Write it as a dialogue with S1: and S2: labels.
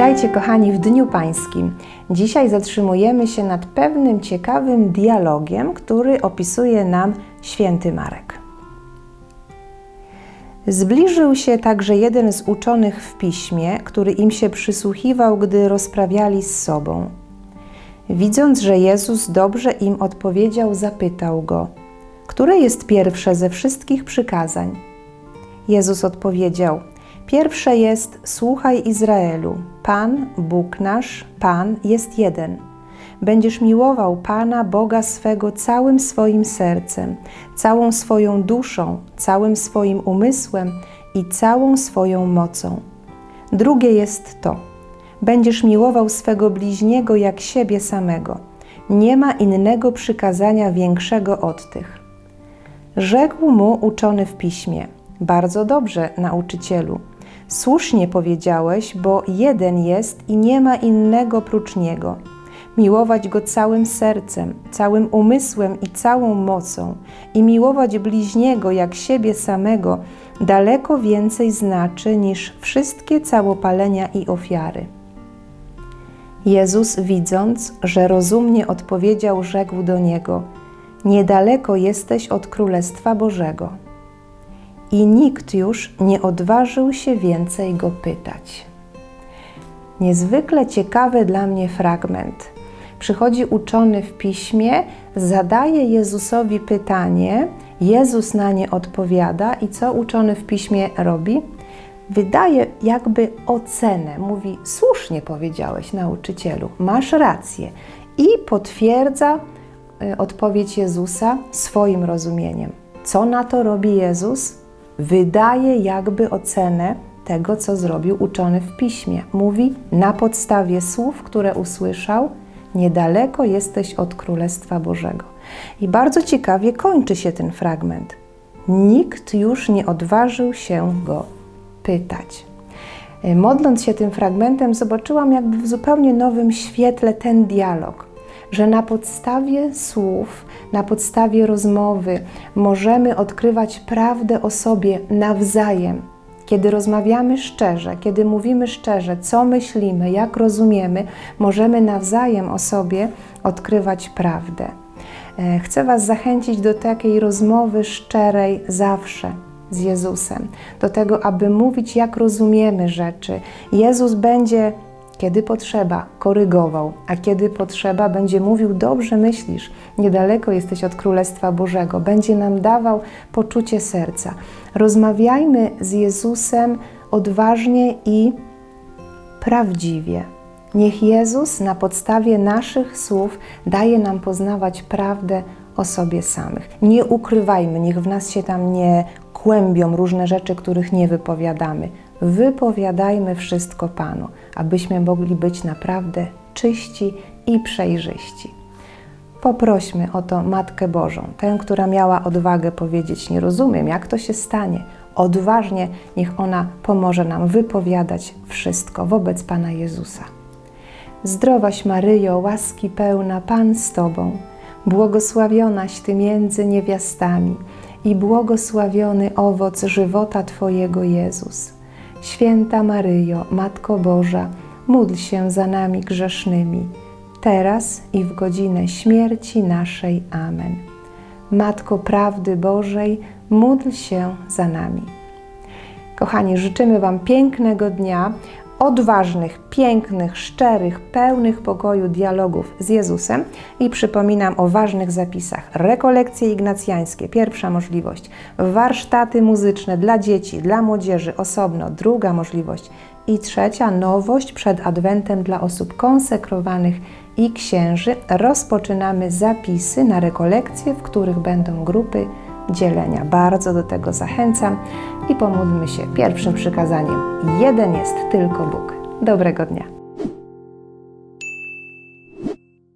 S1: Witajcie kochani w Dniu Pańskim. Dzisiaj zatrzymujemy się nad pewnym ciekawym dialogiem, który opisuje nam święty Marek. Zbliżył się także jeden z uczonych w piśmie, który im się przysłuchiwał, gdy rozprawiali z sobą. Widząc, że Jezus dobrze im odpowiedział, zapytał go: Które jest pierwsze ze wszystkich przykazań? Jezus odpowiedział: Pierwsze jest: Słuchaj Izraelu, Pan, Bóg nasz, Pan jest jeden. Będziesz miłował Pana Boga swego całym swoim sercem, całą swoją duszą, całym swoim umysłem i całą swoją mocą. Drugie jest to: Będziesz miłował swego bliźniego jak siebie samego. Nie ma innego przykazania większego od tych. Rzekł mu uczony w piśmie: Bardzo dobrze, nauczycielu. Słusznie powiedziałeś, bo jeden jest i nie ma innego prócz niego. Miłować go całym sercem, całym umysłem i całą mocą, i miłować bliźniego jak siebie samego daleko więcej znaczy niż wszystkie całopalenia i ofiary. Jezus, widząc, że rozumnie odpowiedział, rzekł do niego: Niedaleko jesteś od Królestwa Bożego. I nikt już nie odważył się więcej go pytać. Niezwykle ciekawy dla mnie fragment. Przychodzi uczony w piśmie, zadaje Jezusowi pytanie, Jezus na nie odpowiada i co uczony w piśmie robi? Wydaje jakby ocenę, mówi: Słusznie powiedziałeś, nauczycielu, masz rację, i potwierdza y, odpowiedź Jezusa swoim rozumieniem. Co na to robi Jezus? Wydaje jakby ocenę tego, co zrobił uczony w piśmie. Mówi na podstawie słów, które usłyszał, niedaleko jesteś od Królestwa Bożego. I bardzo ciekawie kończy się ten fragment. Nikt już nie odważył się go pytać. Modląc się tym fragmentem, zobaczyłam jakby w zupełnie nowym świetle ten dialog, że na podstawie słów, na podstawie rozmowy możemy odkrywać prawdę o sobie nawzajem. Kiedy rozmawiamy szczerze, kiedy mówimy szczerze, co myślimy, jak rozumiemy, możemy nawzajem o sobie odkrywać prawdę. E, chcę Was zachęcić do takiej rozmowy szczerej zawsze z Jezusem, do tego, aby mówić, jak rozumiemy rzeczy. Jezus będzie, kiedy potrzeba, korygował, a kiedy potrzeba, będzie mówił: Dobrze myślisz, niedaleko jesteś od Królestwa Bożego, będzie nam dawał poczucie serca. Rozmawiajmy z Jezusem odważnie i prawdziwie. Niech Jezus na podstawie naszych słów daje nam poznawać prawdę o sobie samych. Nie ukrywajmy, niech w nas się tam nie kłębią różne rzeczy, których nie wypowiadamy. Wypowiadajmy wszystko Panu, abyśmy mogli być naprawdę czyści i przejrzyści. Poprośmy o to Matkę Bożą, tę, która miała odwagę powiedzieć: Nie rozumiem, jak to się stanie. Odważnie niech ona pomoże nam wypowiadać wszystko wobec Pana Jezusa. Zdrowaś Maryjo, łaski pełna, Pan z Tobą, błogosławionaś Ty między niewiastami i błogosławiony owoc żywota Twojego Jezus. Święta Maryjo, Matko Boża, módl się za nami grzesznymi, teraz i w godzinę śmierci naszej. Amen. Matko Prawdy Bożej, módl się za nami. Kochani, życzymy Wam pięknego dnia, odważnych, pięknych, szczerych, pełnych pokoju dialogów z Jezusem i przypominam o ważnych zapisach. Rekolekcje ignacjańskie, pierwsza możliwość. Warsztaty muzyczne dla dzieci, dla młodzieży, osobno, druga możliwość. I trzecia nowość przed Adwentem dla osób konsekrowanych i księży. Rozpoczynamy zapisy na rekolekcje, w których będą grupy dzielenia. Bardzo do tego zachęcam i pomódlmy się pierwszym przykazaniem. Jeden jest tylko Bóg. Dobrego dnia.